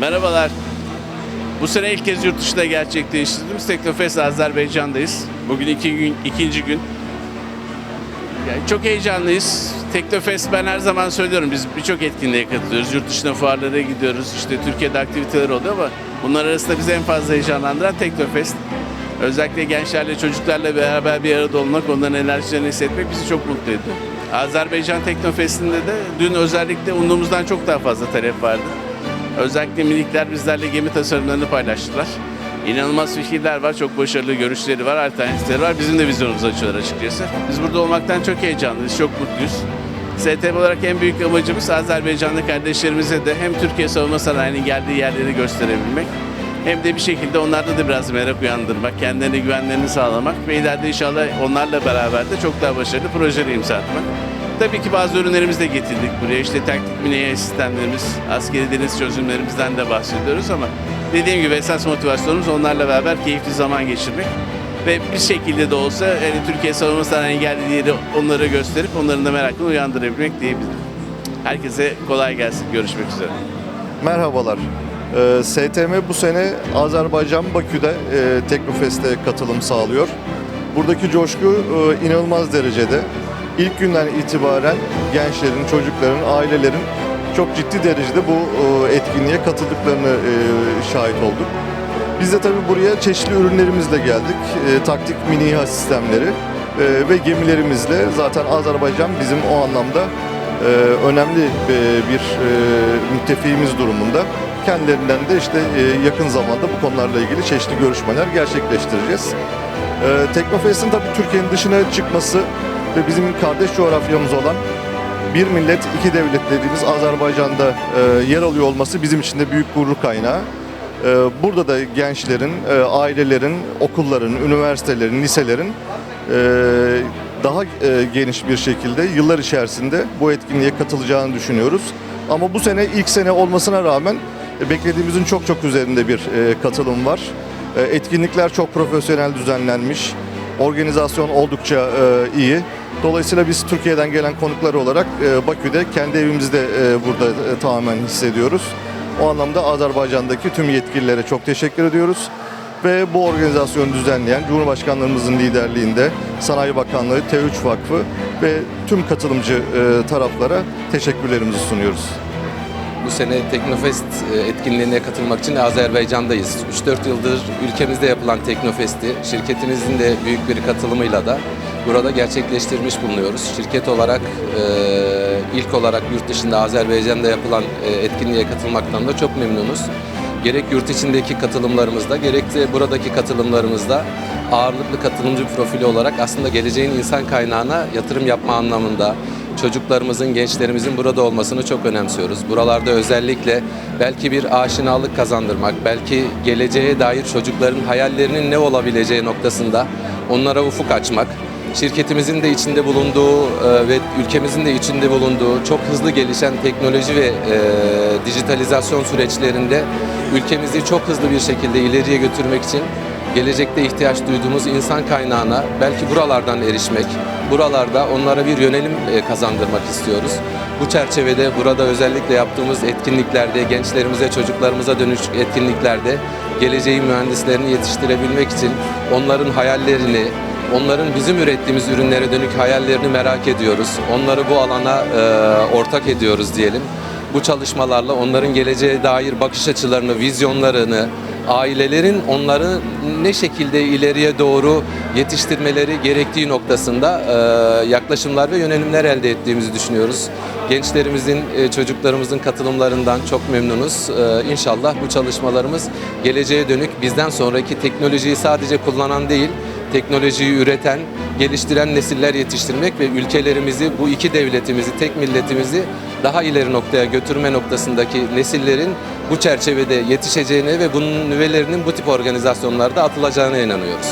Merhabalar. Bu sene ilk kez yurt dışında gerçekleştirdiğimiz Teknofest Azerbaycan'dayız. Bugün iki gün, ikinci gün. Yani çok heyecanlıyız. Teknofest ben her zaman söylüyorum biz birçok etkinliğe katılıyoruz. Yurt dışına fuarlara gidiyoruz. İşte Türkiye'de aktiviteler oluyor ama bunlar arasında bizi en fazla heyecanlandıran Teknofest. Özellikle gençlerle, çocuklarla beraber bir arada olmak, onların enerjilerini hissetmek bizi çok mutlu ediyor. Azerbaycan Teknofest'inde de dün özellikle umduğumuzdan çok daha fazla talep vardı. Özellikle minikler bizlerle gemi tasarımlarını paylaştılar. İnanılmaz fikirler var, çok başarılı görüşleri var, alternatifleri var. Bizim de vizyonumuzu açıyorlar açıkçası. Biz burada olmaktan çok heyecanlıyız, çok mutluyuz. STM olarak en büyük amacımız Azerbaycanlı kardeşlerimize de hem Türkiye savunma sanayinin geldiği yerleri gösterebilmek hem de bir şekilde onlarda da biraz merak uyandırmak, kendilerine güvenlerini sağlamak ve ileride inşallah onlarla beraber de çok daha başarılı projeleri imza atmak. Tabii ki bazı ürünlerimizi de getirdik buraya. İşte taktik mini sistemlerimiz, askeri deniz çözümlerimizden de bahsediyoruz ama dediğim gibi esas motivasyonumuz onlarla beraber keyifli zaman geçirmek. Ve bir şekilde de olsa yani Türkiye savunma sanayinin geldiği yeri onlara gösterip onların da merakını uyandırabilmek diyebilirim. Herkese kolay gelsin. Görüşmek üzere. Merhabalar. Ee, STM bu sene Azerbaycan Bakü'de e, Teknofest'e katılım sağlıyor. Buradaki coşku e, inanılmaz derecede. İlk günden itibaren gençlerin, çocukların, ailelerin çok ciddi derecede bu e, etkinliğe katıldıklarını e, şahit olduk. Biz de tabii buraya çeşitli ürünlerimizle geldik. E, taktik mini sistemleri ve gemilerimizle zaten Azerbaycan bizim o anlamda önemli bir müttefiğimiz durumunda. Kendilerinden de işte yakın zamanda bu konularla ilgili çeşitli görüşmeler gerçekleştireceğiz. Teknofest'in tabii Türkiye'nin dışına çıkması ve bizim kardeş coğrafyamız olan bir millet iki devlet dediğimiz Azerbaycan'da e, yer alıyor olması bizim için de büyük gurur kaynağı. E, burada da gençlerin, e, ailelerin, okulların, üniversitelerin, liselerin e, daha e, geniş bir şekilde yıllar içerisinde bu etkinliğe katılacağını düşünüyoruz. Ama bu sene ilk sene olmasına rağmen e, beklediğimizin çok çok üzerinde bir e, katılım var. E, etkinlikler çok profesyonel düzenlenmiş. Organizasyon oldukça e, iyi. Dolayısıyla biz Türkiye'den gelen konuklar olarak e, Bakü'de kendi evimizde e, burada e, tamamen hissediyoruz. O anlamda Azerbaycan'daki tüm yetkililere çok teşekkür ediyoruz. Ve bu organizasyonu düzenleyen Cumhurbaşkanlarımızın liderliğinde Sanayi Bakanlığı, T3 Vakfı ve tüm katılımcı e, taraflara teşekkürlerimizi sunuyoruz. Bu sene Teknofest e, etkinliğine katılmak için Azerbaycan'dayız. 3-4 yıldır ülkemizde yapılan Teknofest'i şirketimizin de büyük bir katılımıyla da burada gerçekleştirmiş bulunuyoruz. Şirket olarak e, ilk olarak yurt dışında Azerbaycan'da yapılan e, etkinliğe katılmaktan da çok memnunuz. Gerek yurt içindeki katılımlarımızda gerek de buradaki katılımlarımızda ağırlıklı katılımcı profili olarak aslında geleceğin insan kaynağına yatırım yapma anlamında çocuklarımızın, gençlerimizin burada olmasını çok önemsiyoruz. Buralarda özellikle belki bir aşinalık kazandırmak, belki geleceğe dair çocukların hayallerinin ne olabileceği noktasında onlara ufuk açmak, şirketimizin de içinde bulunduğu e, ve ülkemizin de içinde bulunduğu çok hızlı gelişen teknoloji ve e, dijitalizasyon süreçlerinde ülkemizi çok hızlı bir şekilde ileriye götürmek için gelecekte ihtiyaç duyduğumuz insan kaynağına belki buralardan erişmek, buralarda onlara bir yönelim e, kazandırmak istiyoruz. Bu çerçevede burada özellikle yaptığımız etkinliklerde, gençlerimize, çocuklarımıza dönüş etkinliklerde geleceğin mühendislerini yetiştirebilmek için onların hayallerini, onların bizim ürettiğimiz ürünlere dönük hayallerini merak ediyoruz. Onları bu alana e, ortak ediyoruz diyelim. Bu çalışmalarla onların geleceğe dair bakış açılarını, vizyonlarını, ailelerin onları ne şekilde ileriye doğru yetiştirmeleri gerektiği noktasında e, yaklaşımlar ve yönelimler elde ettiğimizi düşünüyoruz. Gençlerimizin, e, çocuklarımızın katılımlarından çok memnunuz. E, İnşallah bu çalışmalarımız geleceğe dönük bizden sonraki teknolojiyi sadece kullanan değil, teknolojiyi üreten, geliştiren nesiller yetiştirmek ve ülkelerimizi, bu iki devletimizi, tek milletimizi daha ileri noktaya götürme noktasındaki nesillerin bu çerçevede yetişeceğine ve bunun nüvelerinin bu tip organizasyonlarda atılacağına inanıyoruz.